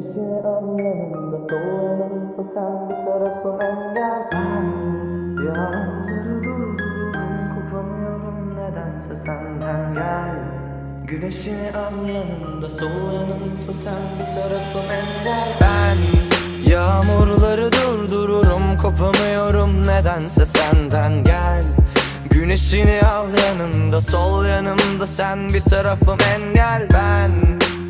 Güneşi al yanımda sol yanımsa sen bir tarafım engel Ben yağmurları durdururum kopamıyorum nedense senden gel. Güneşini al yanımda sol yanımsa sen bir tarafım engel Ben yağmurları durdururum kopamıyorum nedense senden gel. Güneşini al yanında sol yanımda sen bir tarafım engel. Ben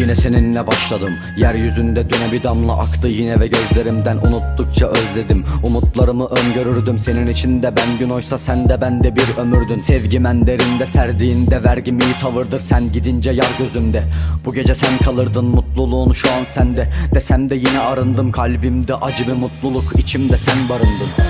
Yine seninle başladım. Yeryüzünde düne bir damla aktı yine ve gözlerimden Unuttukça özledim. Umutlarımı öngörürdüm Senin içinde ben gün oysa sen de bende bir ömürdün. Sevgim en derinde serdiğinde vergim iyi tavırdır. Sen gidince yar gözümde. Bu gece sen kalırdın mutluluğun şu an sende. Desem de yine arındım kalbimde acı bir mutluluk içimde sen barındın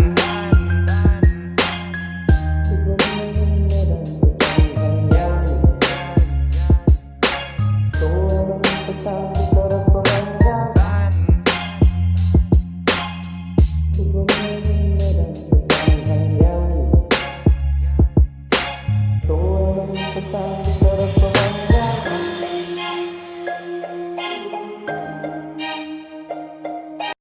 Ben